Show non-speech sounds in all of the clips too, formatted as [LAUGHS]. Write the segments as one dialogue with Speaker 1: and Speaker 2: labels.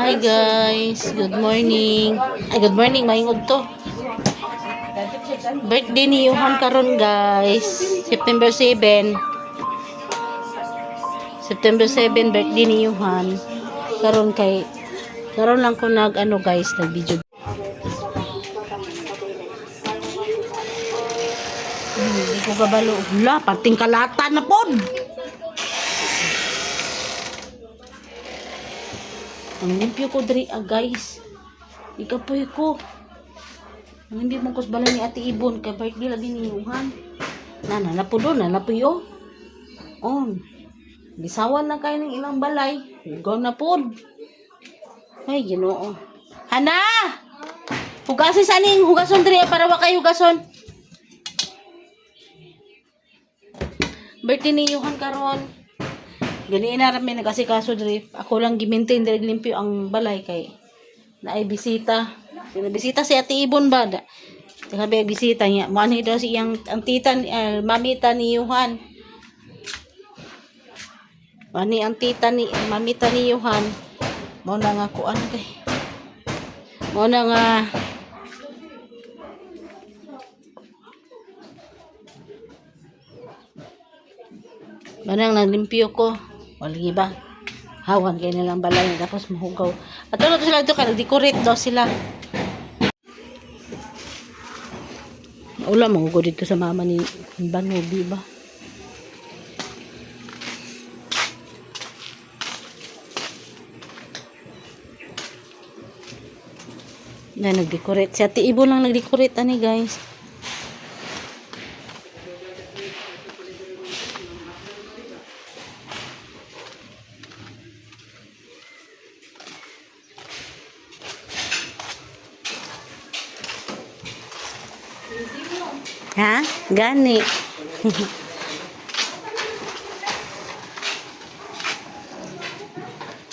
Speaker 1: Hi guys, good morning. Ay, good morning, maingod to. Birthday ni Johan karon guys. September 7. September 7 birthday ni Johan. Karon kay karon lang ko nag ano guys, nag video. Hindi ko kabalo. Wala, pating kalata na pod. Ang limpyo ko diri ah, guys. Ikapoy ko. Ang limpyo mong kusbala ni Ate Ibon kay birthday lagi ni Yuhan. Na nanapo doon, nanapo yo. On. Gisawan na kayo ng ilang balay. Go na pod. Ay, ginoo. Hana! Hugasin sa ning hugason diri para wa kay hugason. Birthday ni Yuhan karon. Gani na rami nagasikaso diri. Ako lang gi-maintain diri limpyo ang balay kay naay bisita. Sino bisita si Ate Ibon ba? Sabi bisita niya. Mani daw si ang ang tita uh, mamita ni Yuhan. Mani ang tita ni mamita ni Yuhan. Mo na nga kuan kay. Mo na nga Manang naglimpyo ko. Wala ba? Hawan kayo nilang balay. Tapos mahugaw. At ano to sila ito? Kaya decorate daw sila. Wala, mahugaw dito sa mama ni Banobi ba? Na nag-decorate. Si Ate Ibo lang nag-decorate ani guys. Ha? Gani. [LAUGHS]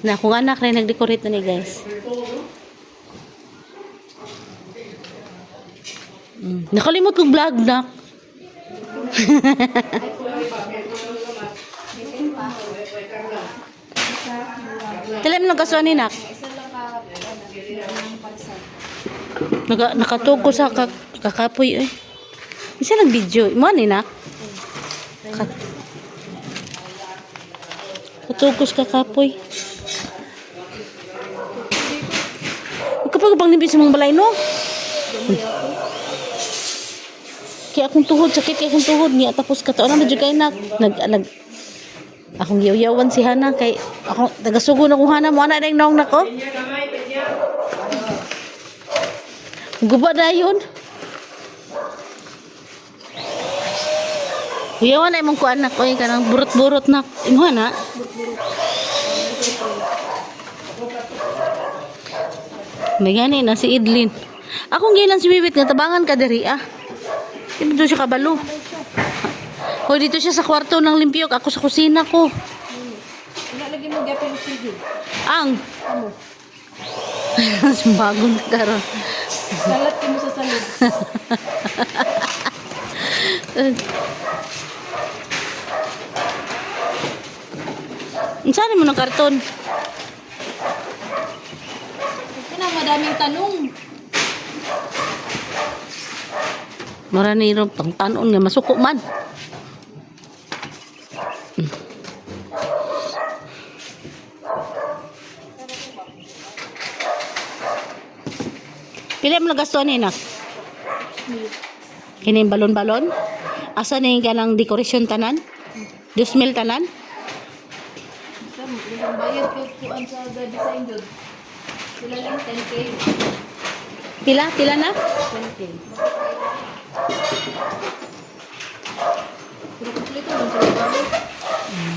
Speaker 1: na kung anak rin nag-decorate na ni guys. Mm. Nakalimot kong vlog na. Tilam [LAUGHS] ng kasuan ni nak. Naka, nakatog ko sa kak kakapoy eh. Isa lang video. Mo ni nak. Kat Katugos kakapoy. Kapag bang nimbit sa mga balay no? Kaya akong tuhod, sakit kaya akong tuhod niya. Tapos kataon na medyo kay nak. Nag, nag, akong yaw-yawan si Hana kay ako tagasugo na kung Hana mo na ning naong nako. Guba na yun. Yawan ay mong kuan na ko eh, kanang burot-burot na. Imo na. May gani na si Idlin. Akong gilan si Wiwit nga tabangan ka diri ah. Di ba siya kabalo? Hoy dito siya sa kwarto ng limpyok. Ako sa kusina ko.
Speaker 2: Wala lagi mo gapin sige.
Speaker 1: Ang.
Speaker 2: Amo. [LAUGHS]
Speaker 1: Bagong karon.
Speaker 2: Salat mo sa salid. [LAUGHS]
Speaker 1: Saan mo ng karton?
Speaker 2: Ito na madaming tanong.
Speaker 1: Marani ro tang tanon nga masuko man. Pila mo nagasto ni nak? Kini balon-balon? Asa ni kanang decoration tanan? 2,000 tanan?
Speaker 2: Sa ilang bayad ko kuan sa the design jud. Sila lang 10k.
Speaker 1: Pila? Pila na?
Speaker 2: 10k. Pero kompleto lang sila balik.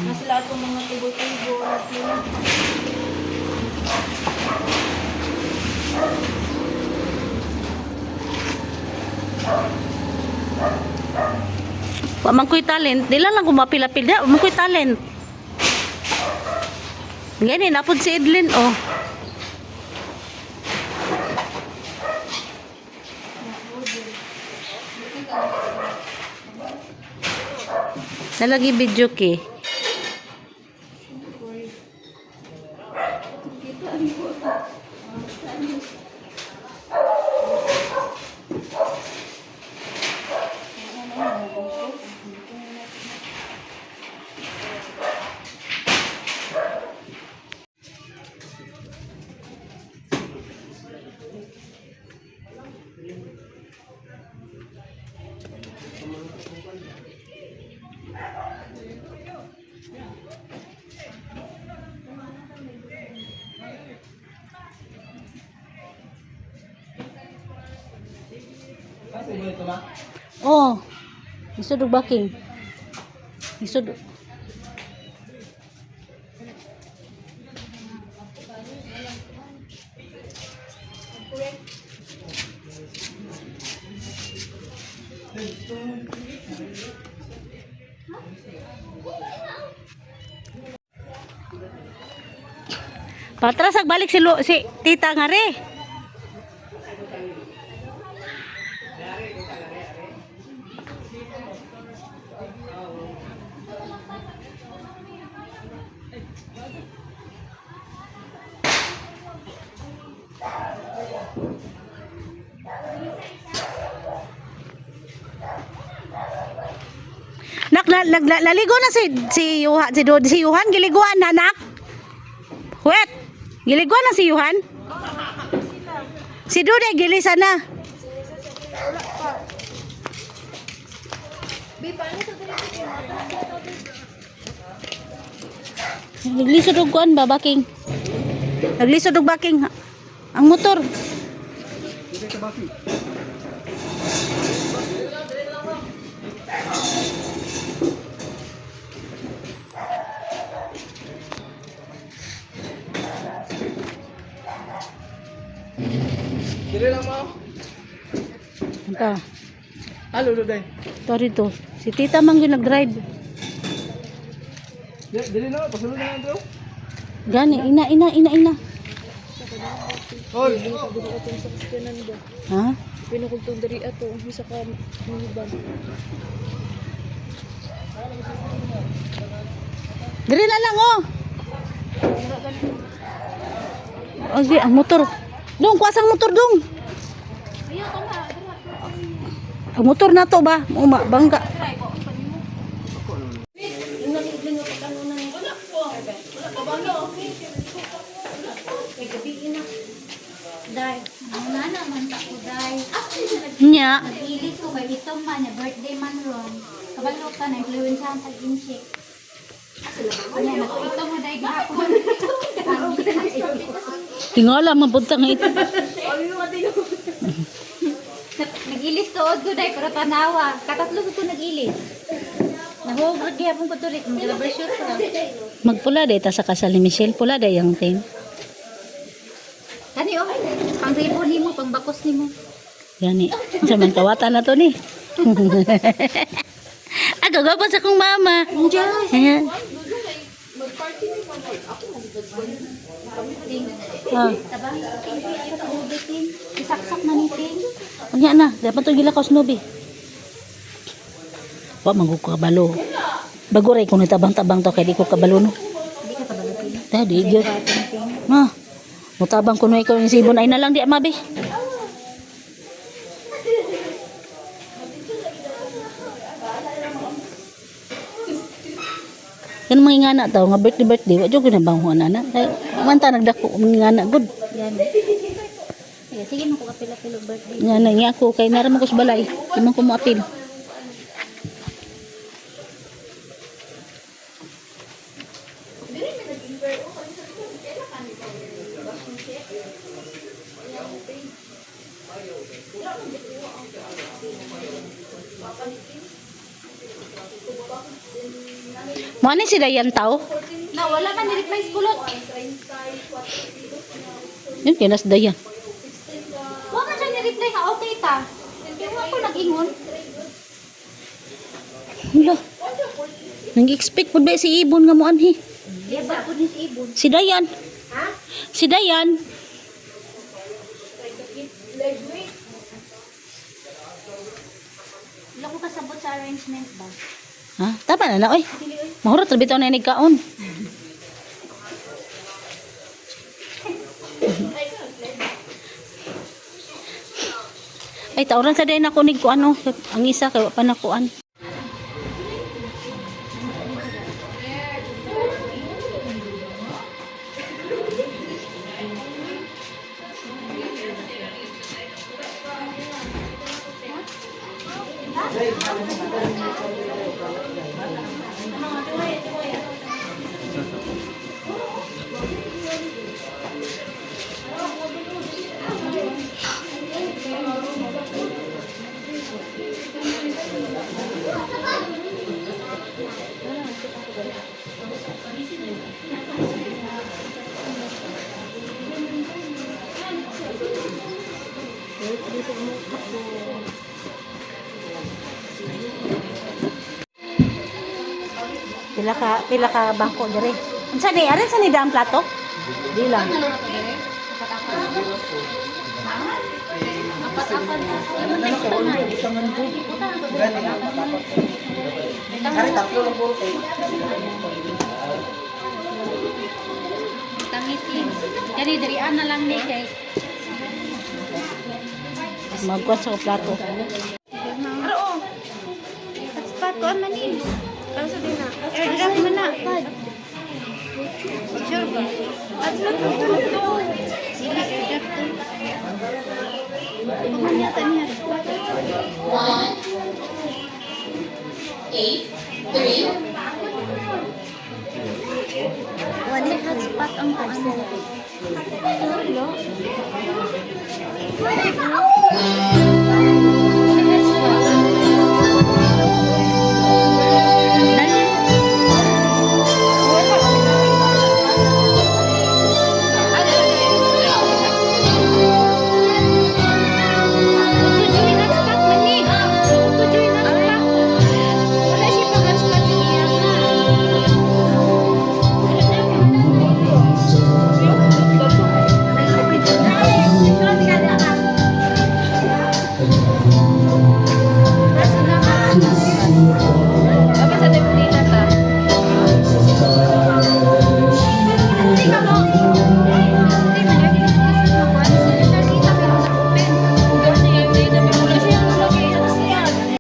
Speaker 2: Na sila atong mga table-table at yun.
Speaker 1: Wa man ko'y talent. Di lang kumapila-pil. Di, wa man ko'y talent. Gani, napod si Edlin, oh. Nalagi video ki. Oh. Isod og baking. Isod. Patras ag balik si, si Tita nga re. La- laligo na si si Yuhan, si, Do- si Yuhan giliguan na nak. Wet. Giliguan na si Yuhan. Si Dude gilisa na. Naglisod og kuan ba baking? Naglisod og baking ang motor.
Speaker 3: Dili lang mo.
Speaker 1: Anta,
Speaker 3: Halo, Luday.
Speaker 1: to rito. Si Tita man gyud nag-drive.
Speaker 3: Dili, na, pasulod na lang bro.
Speaker 1: Gani ina ina ina ina.
Speaker 3: Hoy,
Speaker 1: Ha?
Speaker 2: Pinakugtong dari ato, bisa ka minuban.
Speaker 1: Diri na lang oh. Oh, di, ang motor. Dong, kuasang motor dong. Ang motor na to ba? Uma, bangga. Nya.
Speaker 4: Nag-ilis ko kay itong man, birthday man ron. Kabalo ka, na-influensahan sa inchik. Ano, nag-ito mo, Day, gahapon.
Speaker 1: Tingala mabuntang ito. [LAUGHS]
Speaker 4: Nag-ilis to, ko, Day, pero tanawa. Katatlo ko nag-ilis. Nahugod gihapon ko tulit, mag-rubber shoot ko.
Speaker 1: Magpula day ta sa kasal ni Michelle. Pula day ang team.
Speaker 4: Kani, oh, pang ribbon ni mo, pang bakos ni mo.
Speaker 1: Gani. Sa man kawatan na to ni. [LAUGHS] Ako gapa sa kong mama. Ayan. Ah,
Speaker 4: Tabang, ubitin. Isaksak na ni Ting.
Speaker 1: anya na, dapat to gila ka snobi. Wa magko kabalo. Baguray ko ni tabang-tabang to kay di ko kabalo no.
Speaker 4: Hindi ka kabalutin.
Speaker 1: Tadi gyud. Ma. Mutabang kuno ikaw ni sibon ay na lang di amabi. Kan mga ingana tao nga birthday birthday wa jud ginabangon na na. Manta nagdako mga ingana good.
Speaker 4: Yan. Sige, sige mo ko kapila-pilo birthday.
Speaker 1: Nga na nga ako kay naram ko sa balay. Imong ko mo apil. Mo ani si Dayan tao?
Speaker 4: Na, wala man ni-reply sa kulot.
Speaker 1: Yun kinas Dayan.
Speaker 4: Huwag man siya ni-reply ha, okay ta. Kaya ako nag-ingon.
Speaker 1: Hala. Nang-expect po ba si Ibon nga mo anhi?
Speaker 4: Di ba po ni si Ibon?
Speaker 1: Si Dayan. Si Dayan.
Speaker 4: Wala ko kasabot sa arrangement ba?
Speaker 1: Ha? Tama na na, oy. Mahurot, rabi taon na nagkaon. Ay, tauran sa din ako nig ko ano, ang isa kay wa pa nakuan. Pila ka pila ka bangko dire. Unsa ni? Ari sa ni daan plato? Di lang.
Speaker 4: Tangitin. Kani dari ana lang ni kay.
Speaker 1: Magkuan sa plato.
Speaker 4: Hotspot ko man ni. Sa din na. Na. Pad. Sure ba? Hotspot ko to. Dili airdrop to. Kuman yata ni hotspot. Wala hotspot ang parcel. Hello?